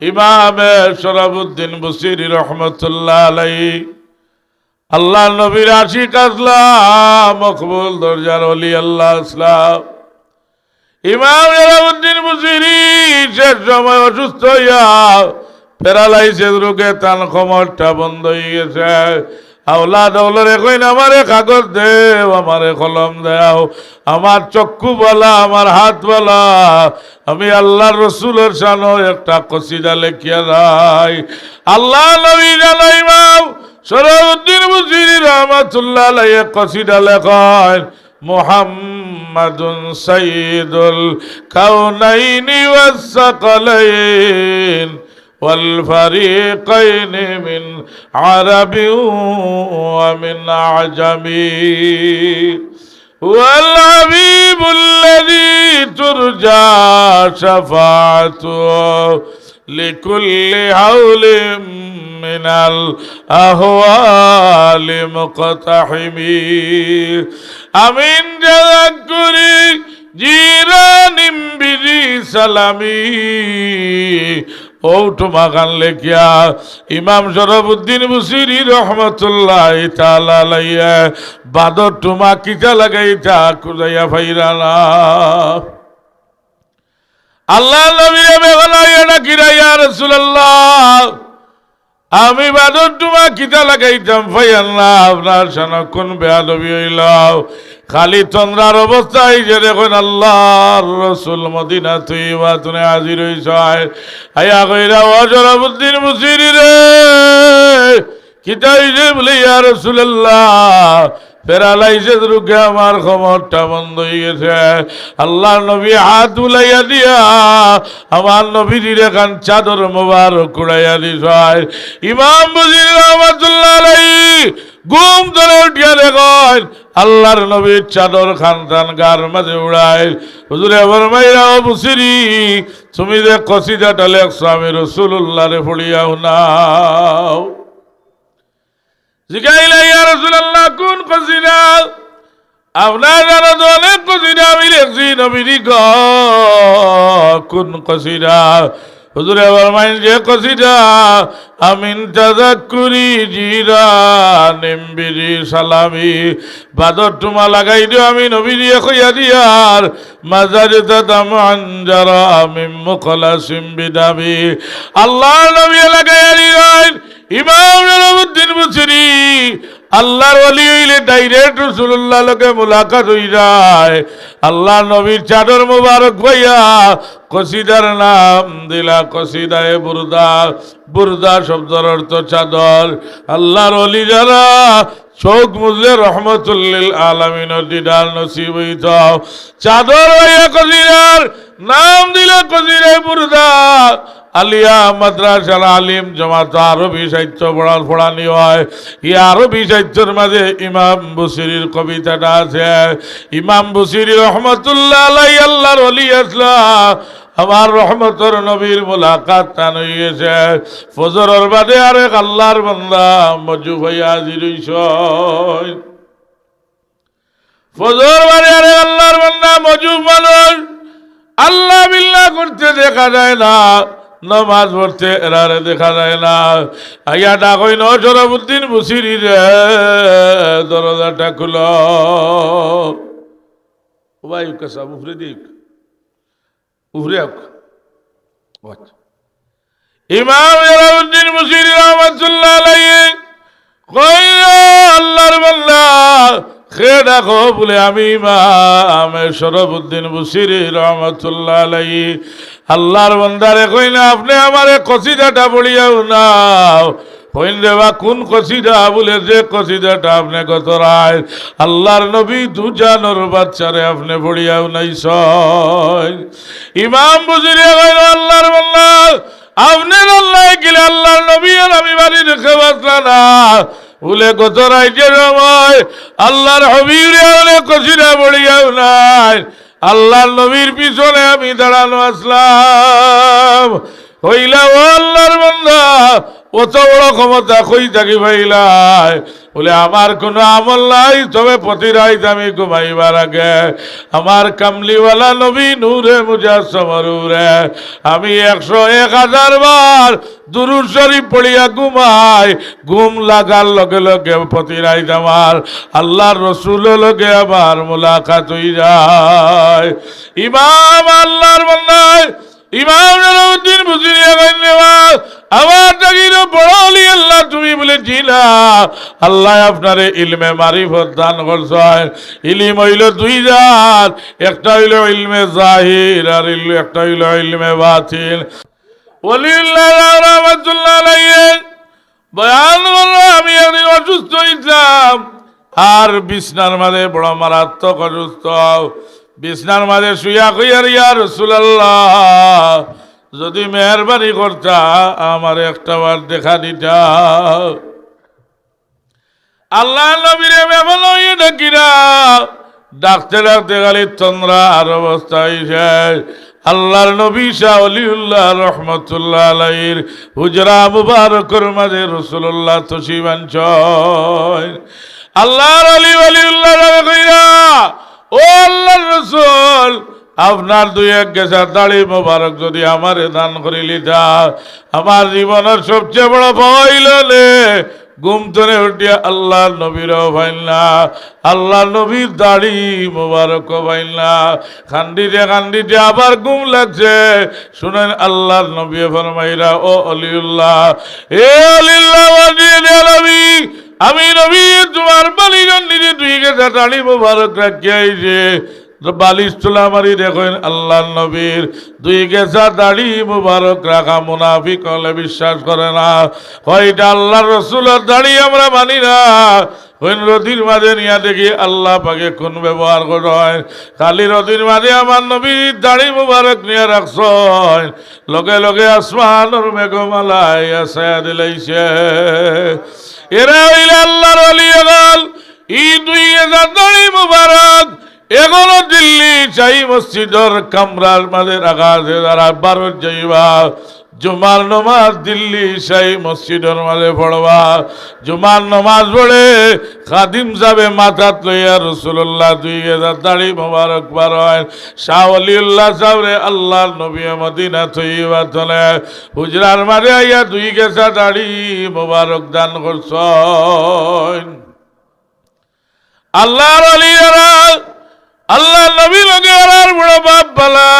ইমামে সরাবুদ্দিন বসির রহমতুল্লাহ আলাই আল্লাহ নবীর আশিক আসলাম, মকবুল দরজার অলি আল্লাহ আসলাম। ইমাম সরাবুদ্দিন বুসিরি শেষ সময় অসুস্থ হইয়া প্যারালাইসিস রোগে তান খমরটা বন্ধ হয়ে গেছে। আওলাদ আওলারে কইন আমারে কাগজ দেও, আমারে কলম দেও, আমার চক্ষু বলা, আমার হাত বলা, আমি আল্লাহ রসুলের সানো একটা কসিদা লেখিয়া যাই। আল্লাহ নবী জানাইমাম সরউদ্দিন বুজির রহমাতুল্লাহ আলাইহি কসিদা লেখেন, মুহাম্মাদুন সাইয়্যিদুল কাউনাইনি ওয়াস সাকালাইন। والفريقين من عرب ومن عجم والحبيب الذي ترجى شفاعته لكل حول من الأهوال مقتحم أمين تذكري جيران بذي سلامي ওটুমা গান লেখিয়া ইমাম শরফুদ্দিন বুসিরি রহমতুল্লাহ লাইয়া বাদর টুমা কিটা লাগাইতা কুদাইয়া ফাইরানা। আল্লাহ নবীরে বেগলাইয়া না কিরাইয়া রসুল্লাহ আমি বাদর টুমা কিতা লাগাইতাম, ফাইয়াল্লাহ, আপনার সানক্ষণ বেয়াদবি হইল। খালি চন্দ্রার অবস্থায় যে দেখুন আল্লাহর রসুল মদিনা তুই বা তুনে হাজির হইছ, আয়া। কইরা অজরাবুদ্দিন মুসিরি রে, কিতাই যে বলে, ইয়া রসুল্লাহ প্যারালাইসিস রোগে আমার খবরটা বন্ধ হয়ে গেছে। আল্লাহ নবী হাত বুলাইয়া দিয়া আমার নবীর এখান চাদর মোবারক কুড়াইয়া দিস ইমাম বুজির রহমতুল্লাহ ঘুম ধরে উঠিয়া দেখেন আল্লাহর নবীর চাদর খান খান গার মাঝে উড়ায়। হুজুরে এবার মাইরা বুসিরি তুমি যে কসিদাটা লেখছো আমি রসুল্লাহ রে ফড়িয়াও নাও জিগাইলা কোন আপনার কোন কসিদা? হুজুরে ফরমাইন যে কসিদা আমিন তাজাক্কুরি জিরা, নিম্বিরি, সালামি। বাদর টুমা লাগাই দিও আমি নবীরি কইয়া দিয়ার। মাজার দাদাম আঞ্জারা মিম মুখলাসিম বিদাবি আল্লাহ নবী লাগাই দিলেন ইমাম নরবুদ্দিন মুসরি। আল্লাহর ওলি হইলে ডাইরেক্ট রসুল্লাহ লোকে মুলাকাত হই যায়। আল্লাহ নবীর চাদর মুবারক ভাইয়া, কসিদার নাম দিলা কসিদায় বুরদা। বুরদা শব্দের অর্থ চাদর। আল্লাহর অলি যারা চোখ মুজলে রহমতুল্লিল আলমিনের দিদার নসিব হইত চাদর হইয়া কসিদার নাম দিলা কসিদায় বুরদা। আলিয়া মাদ্রাসার আলিম জমাত আরবি সাহিত্য পড়ার পড়ানি হয়। এই আরবি সাহিত্যের মাঝে ইমাম বসিরির কবিতাটা আছে। ইমাম বসিরি রহমতুল্লাহ আলাই আল্লাহর অলি আসলা। আমার রহমতর নবীর মোলাকাত টান গেছে। ফজরের বাদে আরেক আল্লাহর বান্দা মজু ভাইয়া হাজির ফজর বাদে আরেক আল্লাহর বান্দা মজু মানুষ। আল্লাহ বিল্লাহ করতে দেখা যায় না। নমাজ পড়তে এরারে দেখা যায় না। আইয়া ডাকই ন সরবুদ্দিন বুসিরি রে, দরজাটা খুল। উফরে দিক। উফরে আক। আমি ইমাম শরফুদ্দিন বুসিরি রহমতুল্লাহ আলাইহি। আল্লাহর বন্দারে কই না আপনি আমারে কসিদাটা পড়িয়াও নাও। কইন কোন কসিদা? বলে, যে কসিদাটা আপনি কত রায়, আল্লাহর নবী দু দুজানোর বাচ্চারে আপনি পড়িয়াও নাই ইমাম বুঝিয়ে কইল, আল্লাহর বান্দা, আপনার আল্লাহ গেলে আল্লাহর নবী আর আমি বাড়ি রেখে বাঁচলাম না। বলে, গত রাইজের সময় আল্লাহর অনেক কসিরা বড়িয়াও নাই। আল্লাহর নবীর পিছনে আমি দাঁড়ানো আসলাম। হইলা ও আল্লাহর বন্ধা অত বড় ক্ষমতা কই থাকি ভাইলাই বলে, আমার কোনো আমল নাই, তবে প্রতি আমি ঘুমাইবার আগে আমার কামলিওয়ালা নবী নূরে মুজাসমরুরে আমি একশো এক হাজার বার দুরুর শরীফ পড়িয়া ঘুমাই। ঘুম লাগার লগে লগে প্রতি রাইত আমার আল্লাহর রসুল লগে আমার মোলাকাত হই যায়। ইমাম আল্লাহর বন্ধায় ইমাম জালাউদ্দিন বুঝিয়ে ধন্যবাদ আমার বড় অলি আল্লাহ আর একটা আমি একদিন অসুস্থ হইতাম। আর বিছনার মাঝে বড় মারাত্মক অসুস্থ। বিছনার মাঝে শুয়া কইয়ার ইয়া রসুলাল্লাহ, যদি মেহরবানি করতা, আমার একটা বার দেখা দিতা। আল্লাহ নবীরে হইয়ে ডাকিরা ডাকতে ডাকতে গালি চন্দ্রা আর অবস্থা হইছে। আল্লাহর নবী শাহ অলিউল্লাহ রহমতুল্লাহ আলাইর হুজরা মুবারকর মাঝে রসুল্লাহ তসিবাঞ্চ আল্লাহর আলী অলিউল্লাহ কইরা ও আল্লাহর রসুল, আপনার দুই এক গেছার দাড়ি মোবারক যদি আমারে দান করিলি তা আমার জীবনের সবচেয়ে বড় ভয় লে ঘুম ধরে উঠিয়া আল্লাহ নবীর ভাইলা আল্লাহ নবীর দাড়ি মোবারক ভাইলা খান্ডিতে খান্ডিতে আবার ঘুম লাগছে। শুনেন আল্লাহর নবী ফরমাইরা, ও অলিউল্লাহ, এ অলিউল্লাহ আমি নবী তোমার বালিগণ নিজে তুই গেছে, দাড়ি মোবারক রাখিয়া আইছে বালিশ তোলা মারি দেখেন আল্লাহ নবীর। দুই গেছা দাড়ি মুবারক রাখা মুনাফিক হলে বিশ্বাস করে না। হয়টা আল্লাহ রসুলের দাড়ি আমরা মানি না। হইন রদির মাঝে নিয়া দেখি আল্লাহ পাকে কোন ব্যবহার করেন। খালি রদির মাঝে আমার নবীর দাড়ি মুবারক নিয়ে রাখছ লগে লগে আসমানোর মেঘমালাই আসা দিলাইছে। এরা হইলে আল্লাহর অলি এগল ই দুই দাড়ি মুবারক এগুলো দিল্লি চাই মসজিদর কামরার মাঝে রাখা আছে বারো যাইবা জুমার নমাজ দিল্লি সাই মসজিদের মাঝে পড়বা। জুমার নমাজ পড়ে খাদিম যাবে মাথাত লইয়া রসুল্লাহ দুই গেজার দাড়ি মোবারক বার হয়। শাহ সাহরে আল্লাহ নবী মদিনা থইবা তলে। হুজরার মাঝে আইয়া দুই গেছা দাড়ি মোবারক দান করছ আল্লাহর অলিয়ারা আল্লাহ নবী লগে আর বড় বাপ বালা।